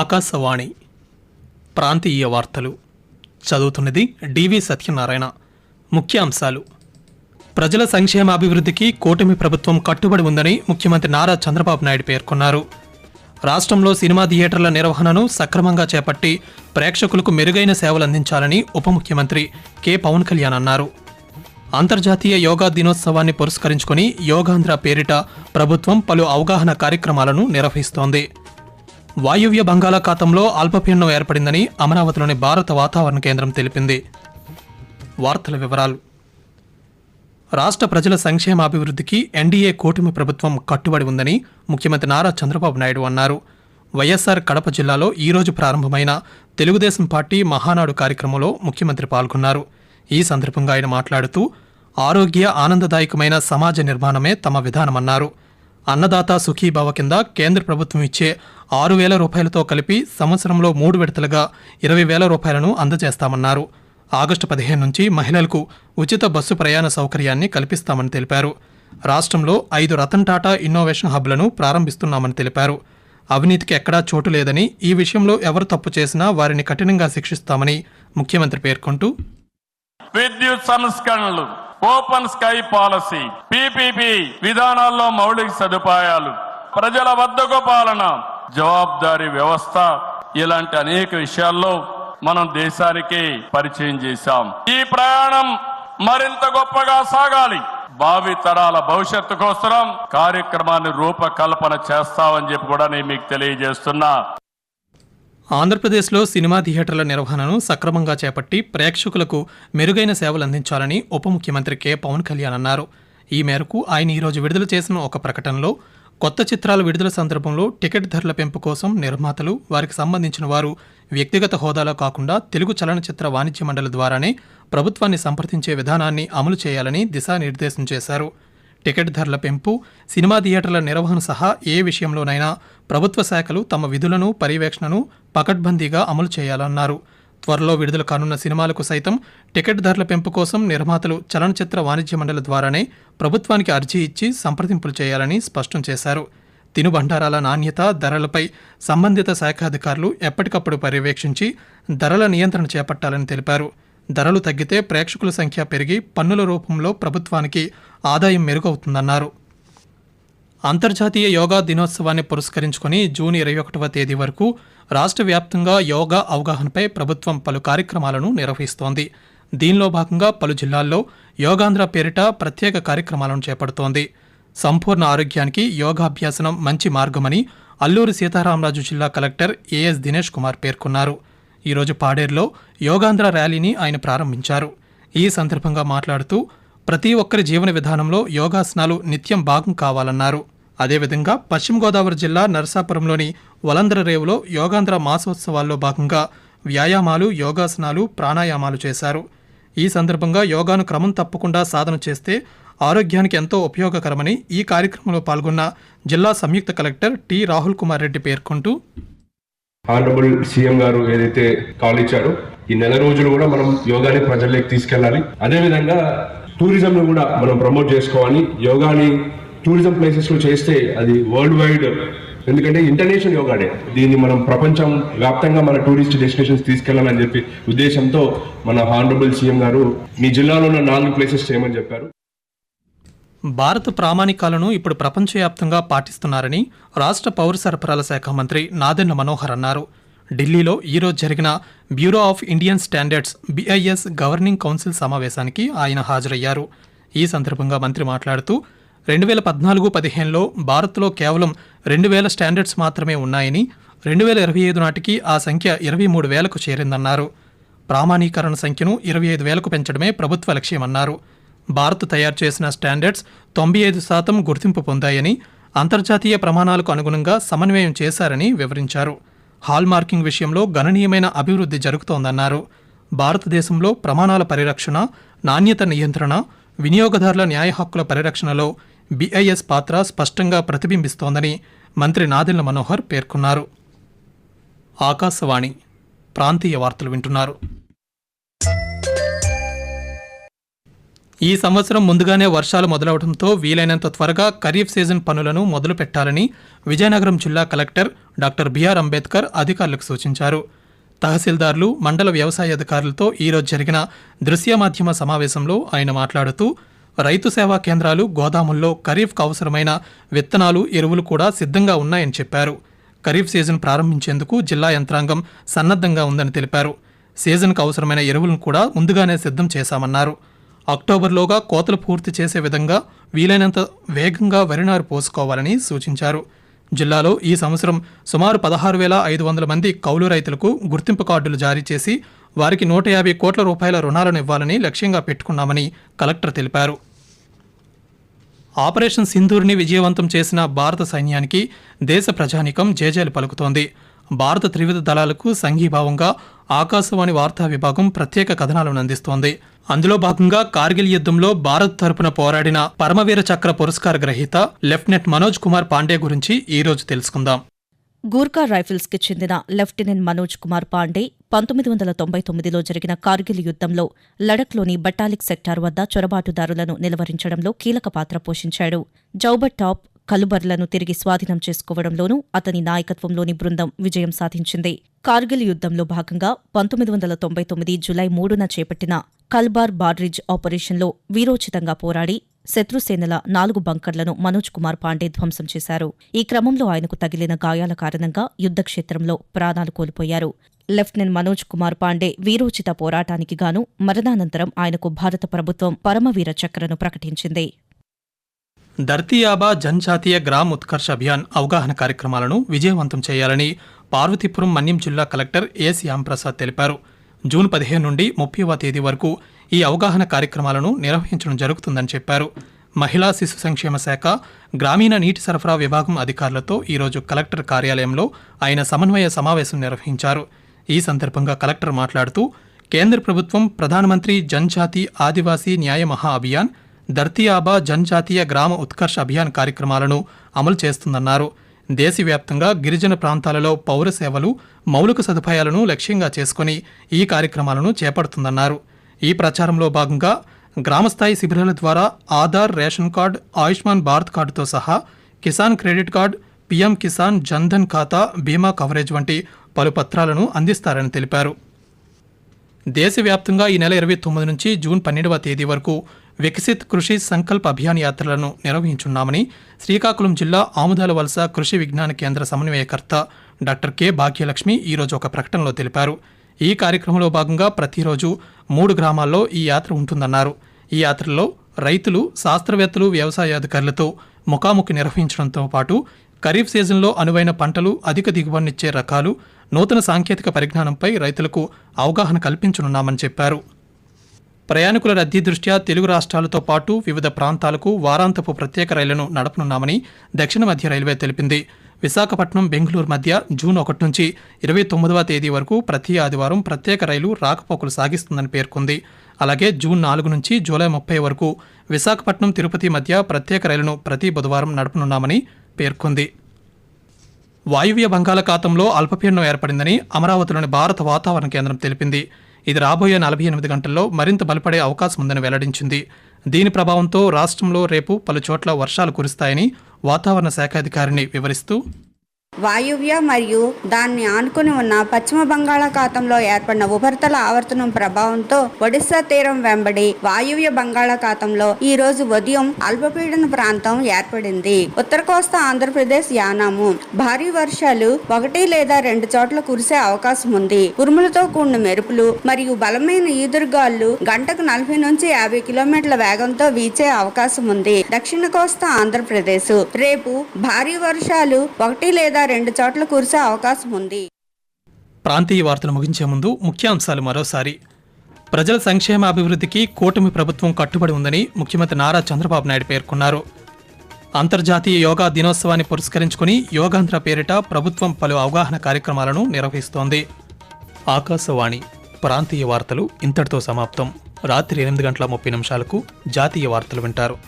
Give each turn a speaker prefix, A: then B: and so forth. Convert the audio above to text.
A: ఆకాశవాణి ప్రాంతీయ వార్తలు చదువుతున్నది డివి సత్యనారాయణ ముఖ్యాంశాలు ప్రజల సంక్షేమ అభివృద్ధికి కూటమి ప్రభుత్వం కట్టుబడి ఉందని ముఖ్యమంత్రి నారా చంద్రబాబు నాయుడు పేర్కొన్నారు రాష్ట్రంలో సినిమా థియేటర్ల నిర్వహణను సక్రమంగా చేపట్టి ప్రేక్షకులకు మెరుగైన సేవలు అందించాలని ఉప ముఖ్యమంత్రి కె పవన్ కళ్యాణ్ అన్నారు అంతర్జాతీయ యోగా దినోత్సవాన్ని పురస్కరించుకుని యోగాంధ్ర పేరిట ప్రభుత్వం పలు అవగాహన కార్యక్రమాలను నిర్వహిస్తోంది వాయువ్య బంగాళాఖాతంలో అల్పపీడనం ఏర్పడిందని అమరావతిలోని భారత వాతావరణ కేంద్రం తెలిపింది వార్తల వివరాలు రాష్ట్ర ప్రజల సంక్షేమాభివృద్ధికి ఎన్డీఏ కూటమి ప్రభుత్వం కట్టుబడి ఉందని ముఖ్యమంత్రి నారా చంద్రబాబు నాయుడు అన్నారు వైఎస్ఆర్ కడప జిల్లాలో ఈరోజు ప్రారంభమైన తెలుగుదేశం పార్టీ మహానాడు కార్యక్రమంలో ముఖ్యమంత్రి పాల్గొన్నారు ఈ సందర్భంగా ఆయన మాట్లాడుతూ ఆరోగ్య ఆనందదాయకమైన సమాజ నిర్మాణమే తమ విధానమన్నారు అన్నదాత సుఖీభావ కింద కేంద్ర ప్రభుత్వం ఇచ్చే ఆరు వేల రూపాయలతో కలిపి సంవత్సరంలో మూడు విడతలుగా ఇరవై వేల రూపాయలను అందజేస్తామన్నారు ఆగస్టు పదిహేను నుంచి మహిళలకు ఉచిత బస్సు ప్రయాణ సౌకర్యాన్ని కల్పిస్తామని తెలిపారు రాష్ట్రంలో ఐదు రతన్ టాటా ఇన్నోవేషన్ హబ్లను ప్రారంభిస్తున్నామని తెలిపారు అవినీతికి ఎక్కడా చోటు లేదని ఈ విషయంలో ఎవరు తప్పు చేసినా వారిని కఠినంగా శిక్షిస్తామని ముఖ్యమంత్రి పేర్కొంటూ విద్యుత్ సంస్కరణలు ఓపెన్ స్కై పాలసీ పిపిపి విధానాల్లో మౌలిక సదుపాయాలు ప్రజల వద్దకు పాలన జవాబారీ వ్యవస్థ ఇలాంటి అనేక విషయాల్లో మనం దేశానికి పరిచయం చేశాం ఈ ప్రయాణం మరింత గొప్పగా సాగాలి భావి తరాల భవిష్యత్తు కోసం కార్యక్రమాన్ని రూపకల్పన చేస్తామని చెప్పి కూడా నేను మీకు తెలియజేస్తున్నా ఆంధ్రప్రదేశ్లో సినిమా థియేటర్ల నిర్వహణను సక్రమంగా చేపట్టి ప్రేక్షకులకు మెరుగైన సేవలు అందించాలని ఉప ముఖ్యమంత్రి కె పవన్ కళ్యాణ్ అన్నారు ఈ మేరకు ఆయన ఈరోజు విడుదల చేసిన ఒక ప్రకటనలో కొత్త చిత్రాల విడుదల సందర్భంలో టికెట్ ధరల పెంపు కోసం నిర్మాతలు వారికి సంబంధించిన వారు వ్యక్తిగత హోదాలో కాకుండా తెలుగు చలనచిత్ర వాణిజ్య మండలి ద్వారానే ప్రభుత్వాన్ని సంప్రదించే విధానాన్ని అమలు చేయాలని దిశానిర్దేశం చేశారు టికెట్ ధరల పెంపు సినిమా థియేటర్ల నిర్వహణ సహా ఏ విషయంలోనైనా ప్రభుత్వ శాఖలు తమ విధులను పర్యవేక్షణను పకడ్బందీగా అమలు చేయాలన్నారు త్వరలో విడుదల కానున్న సినిమాలకు సైతం టికెట్ ధరల పెంపు కోసం నిర్మాతలు చలనచిత్ర వాణిజ్య మండలి ద్వారానే ప్రభుత్వానికి అర్జీ ఇచ్చి సంప్రదింపులు చేయాలని స్పష్టం చేశారు తినుబండారాల నాణ్యత ధరలపై సంబంధిత శాఖాధికారులు ఎప్పటికప్పుడు పర్యవేక్షించి ధరల నియంత్రణ చేపట్టాలని తెలిపారు ధరలు తగ్గితే ప్రేక్షకుల సంఖ్య పెరిగి పన్నుల రూపంలో ప్రభుత్వానికి ఆదాయం మెరుగవుతుందన్నారు అంతర్జాతీయ యోగా దినోత్సవాన్ని పురస్కరించుకుని జూన్ ఇరవై ఒకటవ తేదీ వరకు రాష్ట్ర వ్యాప్తంగా యోగా అవగాహనపై ప్రభుత్వం పలు కార్యక్రమాలను నిర్వహిస్తోంది దీనిలో భాగంగా పలు జిల్లాల్లో యోగాంధ్ర పేరిట ప్రత్యేక కార్యక్రమాలను చేపడుతోంది సంపూర్ణ ఆరోగ్యానికి యోగాభ్యాసనం మంచి మార్గమని అల్లూరి సీతారామరాజు జిల్లా కలెక్టర్ ఏఎస్ దినేష్ కుమార్ పేర్కొన్నారు ఈరోజు పాడేరులో యోగాంధ్ర ర్యాలీని ఆయన ప్రారంభించారు ఈ సందర్భంగా మాట్లాడుతూ ప్రతి ఒక్కరి జీవన విధానంలో యోగాసనాలు నిత్యం భాగం కావాలన్నారు అదేవిధంగా పశ్చిమ గోదావరి జిల్లా నరసాపురంలోని వలంద్ర రేవులో యోగాంధ్ర మాసోత్సవాల్లో భాగంగా వ్యాయామాలు యోగాసనాలు ప్రాణాయామాలు చేశారు ఈ సందర్భంగా యోగాను క్రమం తప్పకుండా సాధన చేస్తే ఆరోగ్యానికి ఎంతో ఉపయోగకరమని ఈ కార్యక్రమంలో పాల్గొన్న జిల్లా సంయుక్త కలెక్టర్ టి రాహుల్ కుమార్ రెడ్డి పేర్కొంటూ ఆనరబుల్ సీఎం గారు ఏదైతే కాల్ ఇచ్చారో ఈ నెల రోజులు కూడా మనం యోగాని ప్రజల్లోకి తీసుకెళ్ళాలి అదేవిధంగా టూరిజంను కూడా మనం ప్రమోట్ చేసుకోవాలి యోగాని టూరిజం ప్లేసెస్ లో చేస్తే అది వరల్డ్ వైడ్ ఎందుకంటే ఇంటర్నేషనల్ యోగా డే దీన్ని మనం ప్రపంచం వ్యాప్తంగా మన టూరిస్ట్ డెస్టినేషన్స్ తీసుకెళ్లాలని చెప్పి ఉద్దేశంతో మన హానరబుల్ సీఎం గారు మీ జిల్లాలో ఉన్న నాలుగు ప్లేసెస్ చేయమని చెప్పారు భారత ప్రామాణికాలను ఇప్పుడు ప్రపంచవ్యాప్తంగా పాటిస్తున్నారని రాష్ట్ర పౌర సరఫరాల శాఖ మంత్రి నాదెన్న మనోహర్ అన్నారు ఢిల్లీలో ఈరోజు జరిగిన bureau of Indian standards BIS governing council సమావేశానికి ఆయన హాజరయ్యారు ఈ సందర్భంగా మంత్రి మాట్లాడుతూ రెండు వేల పద్నాలుగు పదిహేనులో భారత్లో కేవలం రెండు వేల స్టాండర్డ్స్ మాత్రమే ఉన్నాయని రెండు వేల ఇరవై ఐదు నాటికి ఆ సంఖ్య ఇరవై మూడు వేలకు చేరిందన్నారు ప్రామాణీకరణ సంఖ్యను ఇరవై ఐదు వేలకు పెంచడమే ప్రభుత్వ లక్ష్యమన్నారు భారత్ తయారు చేసిన స్టాండర్డ్స్ తొంభై ఐదు శాతం గుర్తింపు పొందాయని అంతర్జాతీయ ప్రమాణాలకు అనుగుణంగా సమన్వయం చేశారని వివరించారు హాల్ మార్కింగ్ విషయంలో గణనీయమైన అభివృద్ధి జరుగుతోందన్నారు భారతదేశంలో ప్రమాణాల పరిరక్షణ నాణ్యత నియంత్రణ వినియోగదారుల న్యాయ హక్కుల పరిరక్షణలో బీఐఎస్ పాత్ర స్పష్టంగా ప్రతిబింబిస్తోందని మంత్రి నాదెళ్ల మనోహర్ పేర్కొన్నారు ఆకాశవాణి ప్రాంతీయ వార్తలు వింటున్నారు ఈ సంవత్సరం ముందుగానే వర్షాలు మొదలవడంతో వీలైనంత త్వరగా ఖరీఫ్ సీజన్ పనులను మొదలు పెట్టాలని విజయనగరం జిల్లా కలెక్టర్ డాక్టర్ బిఆర్ అంబేద్కర్ అధికారులకు సూచించారు తహసీల్దార్లు మండల వ్యవసాయ అధికారులతో ఈరోజు జరిగిన దృశ్య మాధ్యమ సమావేశంలో ఆయన మాట్లాడుతూ రైతు సేవా కేంద్రాలు గోదాముల్లో ఖరీఫ్కు అవసరమైన విత్తనాలు ఎరువులు కూడా సిద్ధంగా ఉన్నాయని చెప్పారు ఖరీఫ్ సీజన్ ప్రారంభించేందుకు జిల్లా యంత్రాంగం సన్నద్ధంగా ఉందని తెలిపారు సీజన్కు అవసరమైన ఎరువులను కూడా ముందుగానే సిద్ధం చేశామన్నారు అక్టోబర్లోగా కోతలు పూర్తి చేసే విధంగా వీలైనంత వేగంగా వరినారు పోసుకోవాలని సూచించారు జిల్లాలో ఈ సంవత్సరం సుమారు పదహారు వేల ఐదు వందల మంది కౌలు రైతులకు గుర్తింపు కార్డులు జారీ చేసి వారికి నూట యాభై కోట్ల రూపాయల రుణాలను ఇవ్వాలని లక్ష్యంగా పెట్టుకున్నామని కలెక్టర్ తెలిపారు ఆపరేషన్ సింధూర్ని విజయవంతం చేసిన భారత సైన్యానికి దేశ ప్రజానికం జేజేలు పలుకుతోంది భారత త్రివిధ దళాలకు సంఘీభావంగా ఆకాశవాణి వార్తా విభాగం ప్రత్యేక కథనాలను అందిస్తోంది అందులో భాగంగా కార్గిల్ యుద్ధంలో భారత్ తరపున పోరాడిన పరమవీర చక్ర పురస్కార గ్రహీత లెఫ్టినెంట్ మనోజ్ కుమార్ పాండే గురించి ఈ రోజు తెలుసుకుందాం గూర్ఖా రైఫిల్స్కి చెందిన లెఫ్టినెంట్ మనోజ్ కుమార్ పాండే పంతొమ్మిది వందల తొంభై తొమ్మిదిలో జరిగిన కార్గిల్ యుద్ధంలో లడఖ్లోని బటాలిక్ సెక్టార్ వద్ద చొరబాటుదారులను నిలవరించడంలో కీలక పాత్ర పోషించాడు జౌబర్ టాప్ కలుబర్లను తిరిగి స్వాధీనం చేసుకోవడంలోనూ అతని నాయకత్వంలోని బృందం విజయం సాధించింది కార్గిల్ యుద్దంలో భాగంగా పంతొమ్మిది వందల తొంభై తొమ్మిది జులై మూడున చేపట్టిన కల్బార్ బార్డ్రిడ్జ్ ఆపరేషన్లో వీరోచితంగా పోరాడి శత్రుసేనల నాలుగు బంకర్లను మనోజ్ కుమార్ పాండే ధ్వంసం చేశారు ఈ క్రమంలో ఆయనకు తగిలిన గాయాల కారణంగా యుద్ధక్షేత్రంలో ప్రాణాలు కోల్పోయారు లెఫ్టినెంట్ మనోజ్ కుమార్ పాండే వీరోచిత పోరాటానికి గాను మరణానంతరం ఆయనకు భారత ప్రభుత్వం పరమవీర చక్రను ప్రకటించింది దర్తియాబా జన్జాతీయ గ్రామ్ ఉత్కర్ష అభియాన్ అవగాహన కార్యక్రమాలను విజయవంతం చేయాలని పార్వతీపురం మన్యం జిల్లా కలెక్టర్ ఏ శ్యాంప్రసాద్ తెలిపారు జూన్ పదిహేను నుండి ముప్పైవ తేదీ వరకు ఈ అవగాహన కార్యక్రమాలను నిర్వహించడం జరుగుతుందని చెప్పారు మహిళా శిశు సంక్షేమ శాఖ గ్రామీణ నీటి సరఫరా విభాగం అధికారులతో ఈరోజు కలెక్టర్ కార్యాలయంలో ఆయన సమన్వయ సమావేశం నిర్వహించారు ఈ సందర్భంగా కలెక్టర్ మాట్లాడుతూ కేంద్ర ప్రభుత్వం ప్రధానమంత్రి జన్జాతి ఆదివాసీ న్యాయ మహా అభియాన్ దర్తియాబా జనజాతీయ గ్రామ ఉత్కర్ష అభియాన్ కార్యక్రమాలను అమలు చేస్తుందన్నారు దేశవ్యాప్తంగా గిరిజన ప్రాంతాలలో పౌర సేవలు మౌలిక సదుపాయాలను లక్ష్యంగా చేసుకుని ఈ కార్యక్రమాలను చేపడుతుందన్నారు ఈ ప్రచారంలో భాగంగా గ్రామస్థాయి శిబిరాల ద్వారా ఆధార్ రేషన్ కార్డు ఆయుష్మాన్ భారత్ కార్డుతో సహా Kisan credit card PM Kisan Jan Dhan ఖాతా బీమా కవరేజ్ వంటి పలు పత్రాలను అందిస్తారని తెలిపారు దేశవ్యాప్తంగా ఈ నెల ఇరవై తొమ్మిది నుంచి జూన్ పన్నెండవ తేదీ వరకు వికసిత్ కృషి సంకల్ప అభియాన్ యాత్రలను నిర్వహించున్నామని శ్రీకాకుళం జిల్లా ఆముదాల వలస కృషి విజ్ఞాన కేంద్ర సమన్వయకర్త డాక్టర్ కె భాగ్యలక్ష్మి ఈరోజు ఒక ప్రకటనలో తెలిపారు ఈ కార్యక్రమంలో భాగంగా ప్రతిరోజు మూడు గ్రామాల్లో ఈ యాత్ర ఉంటుందన్నారు ఈ యాత్రలో రైతులు శాస్త్రవేత్తలు వ్యవసాయ అధికారులతో ముఖాముఖి నిర్వహించడంతో పాటు ఖరీఫ్ సీజన్లో అనువైన పంటలు అధిక దిగుబడినిచ్చే రకాలు నూతన సాంకేతిక పరిజ్ఞానంపై రైతులకు అవగాహన కల్పించనున్నామని చెప్పారు ప్రయాణికుల రద్దీ దృష్ట్యా తెలుగు రాష్ట్రాలతో పాటు వివిధ ప్రాంతాలకు వారాంతపు ప్రత్యేక రైళ్లను నడపనున్నామని దక్షిణ మధ్య రైల్వే తెలిపింది విశాఖపట్నం బెంగళూరు మధ్య జూన్ ఒకటి నుంచి ఇరవై తొమ్మిదవ తేదీ వరకు ప్రతి ఆదివారం ప్రత్యేక రైలు రాకపోకలు సాగిస్తుందని పేర్కొంది అలాగే జూన్ నాలుగు నుంచి జూలై ముప్పై వరకు విశాఖపట్నం తిరుపతి మధ్య ప్రత్యేక రైలును ప్రతి బుధవారం నడపనున్నామని పేర్కొంది వాయువ్య బంగాళాఖాతంలో అల్పపీడనం ఏర్పడిందని అమరావతిలోని భారత వాతావరణ కేంద్రం తెలిపింది ఇది రాబోయే నలభై ఎనిమిది గంటల్లో మరింత బలపడే అవకాశం ఉందని వెల్లడించింది దీని ప్రభావంతో రాష్ట్రంలో రేపు పలు చోట్ల వర్షాలు కురుస్తాయని వాతావరణ శాఖ అధికారిని వివరిస్తూ వాయువ్య మరియు దాన్ని ఆనుకుని ఉన్న పశ్చిమ బంగాళాఖాతంలో ఏర్పడిన ఉపరితల ఆవర్తనం ప్రభావంతో ఒడిశా తీరం వెంబడి వాయువ్య బంగాళాఖాతంలో ఈ రోజు ఉదయం అల్పపీడన ప్రాంతం ఏర్పడింది ఉత్తర కోస్తా ఆంధ్రప్రదేశ్ యానాము భారీ వర్షాలు ఒకటి లేదా రెండు చోట్ల కురిసే అవకాశం ఉంది ఉరుములతో కూడిన మెరుపులు మరియు బలమైన ఈదురుగాళ్ళు గంటకు నలభై నుంచి యాభై కిలోమీటర్ల వేగంతో వీచే అవకాశం ఉంది దక్షిణ కోస్తా ఆంధ్రప్రదేశ్ రేపు భారీ వర్షాలు ఒకటి లేదా రెండు చోట్ల కురిసే అవకాశం ఉంది ప్రాంతీయ వార్తలు ముగించే ముందు ముఖ్యాంశాలు మరోసారి ప్రజల సంక్షేమాభివృద్ధికి కూటమి ప్రభుత్వం కట్టుబడి ఉందని ముఖ్యమంత్రి నారా చంద్రబాబు నాయుడు పేర్కొన్నారు అంతర్జాతీయ యోగా దినోత్సవాన్ని పురస్కరించుకుని యోగాంధ్ర పేరిట ప్రభుత్వం పలు అవగాహన కార్యక్రమాలను నిర్వహిస్తోంది ఆకాశవాణి ప్రాంతీయ వార్తలు ఇంతటితో సమాప్తం రాత్రి ఎనిమిది గంటల ముప్పై నిమిషాలకు జాతీయ వార్తలు వింటారు